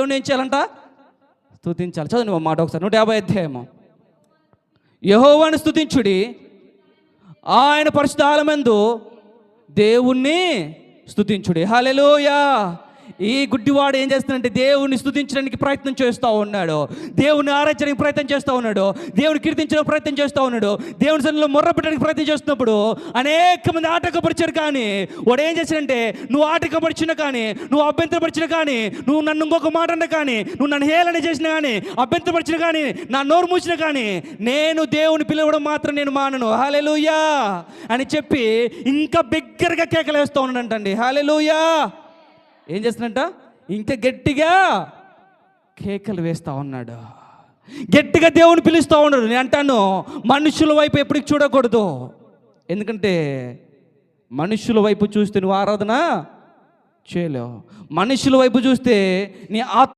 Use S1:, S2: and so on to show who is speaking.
S1: దేవుని ఏం చేయాలంట? స్తుతించాలి. చదువు నువ్వు మాట ఒకసారి. నూట యాభై అధ్యాయము. యహోవాని స్తుతించుడి. ఆయన పరిశుద్ధాలమందు దేవుణ్ణి స్తుతించుడి. హలెలోయా ఈ గుడ్డివాడు ఏం చేస్తున్నాడంటే దేవుణ్ణి స్థుతించడానికి ప్రయత్నం చేస్తూ ఉన్నాడు. దేవుని ఆరాధించడానికి ప్రయత్నం చేస్తూ ఉన్నాడు. దేవుని కీర్తించడానికి ప్రయత్నం చేస్తూ ఉన్నాడు. దేవుని సన్నిలో మొర్ర పెట్టడానికి ప్రయత్నం చేస్తున్నప్పుడు అనేక మంది ఆటకపరిచారు కానీ వాడు ఏం చేశాడంటే నువ్వు ఆటంకపరిచినా కానీ నువ్వు అభ్యంతరపరిచినా కానీ నువ్వు నన్ను ఇంకొక మాట అన్న కానీ నువ్వు నన్ను హేళన చేసినా కానీ అభ్యంతరపరిచిన కానీ నా నోరు మూసిన కానీ నేను దేవుని పిలవడం మాత్రం నేను మానను. హాలెలుయా! అని చెప్పి ఇంకా బిగ్గరగా కేకలేస్తూ ఉన్నాడంటండి. హాలెలుయా! ఏం చేస్తున్నట్ట ఇంకా గట్టిగా కేకలు వేస్తూ ఉన్నాడు. గట్టిగా దేవుని పిలుస్తూ ఉన్నాడు. నేను అంటాను మనుషుల వైపు ఎప్పటికి చూడకూడదు. ఎందుకంటే మనుషుల వైపు చూస్తే నువ్వు ఆరాధన చేయలేవు. మనుషుల వైపు చూస్తే నీ ఆత్మ